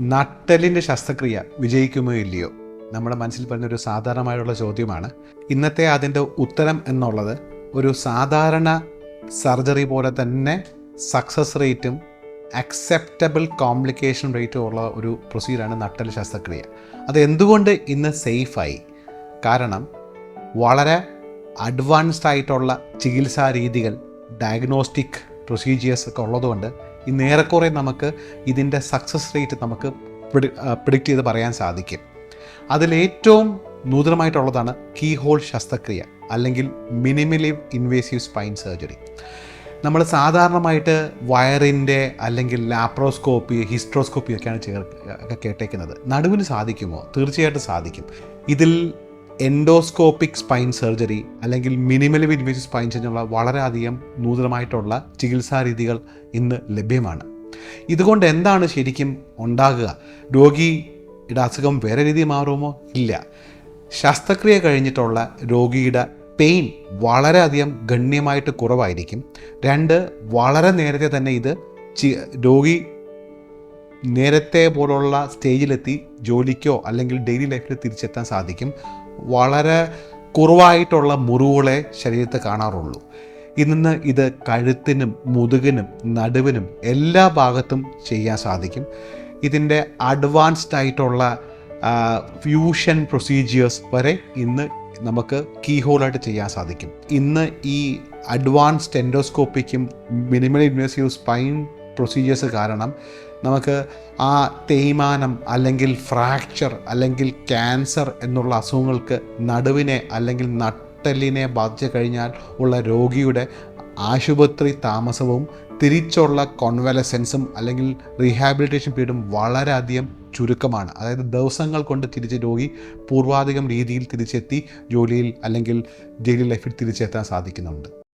നട്ടലിന്റെ ശസ്ത്രക്രിയ വിജയിക്കുമോ ഇല്ലയോ? നമ്മുടെ മനസ്സിൽ പറഞ്ഞൊരു സാധാരണമായുള്ള ചോദ്യമാണ്. ഇന്നത്തെ അതിന്റെ ഉത്തരം എന്നുള്ളത് ഒരു സാധാരണ സർജറി പോലെ തന്നെ സക്സസ് റേറ്റും അക്സെപ്റ്റബിൾ കോംപ്ലിക്കേഷൻ റേറ്റും ഉള്ള ഒരു പ്രൊസീജിയറാണ് നട്ടൽ ശസ്ത്രക്രിയ. അത് എന്തുകൊണ്ട് ഇന്ന് സേഫായി കാരണം വളരെ അഡ്വാൻസ്ഡ് ആയിട്ടുള്ള ചികിത്സാ രീതികൾ ഡയഗ്നോസ്റ്റിക് പ്രൊസീജിയേഴ്സ് ഒക്കെ ഉള്ളതുകൊണ്ട് ഇന്ന് ഏറെക്കുറെ നമുക്ക് ഇതിന്റെ സക്സസ് റേറ്റ് നമുക്ക് പ്രിഡിക്റ്റ് ചെയ്ത് പറയാൻ സാധിക്കും. അതിലേറ്റവും നൂതനമായിട്ടുള്ളതാണ് കീ ഹോൾ ശസ്ത്രക്രിയ അല്ലെങ്കിൽ മിനിമലി ഇൻവേസീവ് സ്പൈൻ സർജറി നമ്മൾ സാധാരണമായിട്ട് വയറിന്റെ അല്ലെങ്കിൽ ലാപ്രോസ്കോപ്പി ഹിസ്ട്രോസ്കോപ്പി ഒക്കെയാണ് ചേർ കേട്ടേക്കുന്നത്. നടുവിന് സാധിക്കുമോ? തീർച്ചയായിട്ടും സാധിക്കും. ഇതിൽ എൻഡോസ്കോപ്പിക് സ്പൈൻ സർജറി അല്ലെങ്കിൽ മിനിമലി ഇൻവേസീവ് സ്പൈൻ സർജറി വളരെയധികം നൂതനമായിട്ടുള്ള ചികിത്സാ രീതികൾ ഇന്ന് ലഭ്യമാണ്. ഇതുകൊണ്ട് എന്താണ് ശരിക്കും ഉണ്ടാകുക? രോഗിയുടെ അസുഖം വേറെ രീതി മാറുമോ? ഇല്ല. ശസ്ത്രക്രിയ കഴിഞ്ഞിട്ടുള്ള രോഗിയുടെ പെയിൻ വളരെയധികം ഗണ്യമായിട്ട് കുറവായിരിക്കും. രണ്ട് വളരെ നേരത്തെ തന്നെ ഇത് രോഗി നേരത്തെ പോലുള്ള സ്റ്റേജിലെത്തി ജോലിക്കോ അല്ലെങ്കിൽ ഡെയിലി ലൈഫിൽ തിരിച്ചെത്താൻ സാധിക്കും. വളരെ കുറവായിട്ടുള്ള മുറിവുകളെ ശരീരത്ത് കാണാറുള്ളൂ. ഇന്ന് ഇത് കഴുത്തിനും മുതുകിനും നടുവിനും എല്ലാ ഭാഗത്തും ചെയ്യാൻ സാധിക്കും. ഇതിന്റെ അഡ്വാൻസ്ഡ് ആയിട്ടുള്ള ഫ്യൂഷൻ പ്രൊസീജിയേഴ്സ് വരെ ഇന്ന് നമുക്ക് കീ ഹോളായിട്ട് ചെയ്യാൻ സാധിക്കും. ഇന്ന് ഈ അഡ്വാൻസ്ഡ് എൻഡോസ്കോപ്പിക്കും മിനിമൽ ഇൻവേസീവ് സ്പൈൻ പ്രൊസീജിയേഴ്സ് കാരണം നമുക്ക് ആ തേയ്മാനം അല്ലെങ്കിൽ ഫ്രാക്ചർ അല്ലെങ്കിൽ ക്യാൻസർ എന്നുള്ള അസുഖങ്ങൾക്ക് നടുവിനെ അല്ലെങ്കിൽ നട്ടലിനെ ബാധിച്ചു കഴിഞ്ഞാൽ ഉള്ള രോഗിയുടെ ആശുപത്രി താമസവും തിരിച്ചുള്ള കോൺവലസെൻസും അല്ലെങ്കിൽ റീഹാബിലിറ്റേഷൻ പീരീഡും വളരെയധികം ചുരുക്കമാണ്. അതായത് ദിവസങ്ങൾ കൊണ്ട് തിരിച്ച് രോഗി പൂർവാധികം രീതിയിൽ തിരിച്ചെത്തി ജോലിയിൽ അല്ലെങ്കിൽ ഡെയിലി ലൈഫിൽ തിരിച്ചെത്താൻ സാധിക്കുന്നുണ്ട്.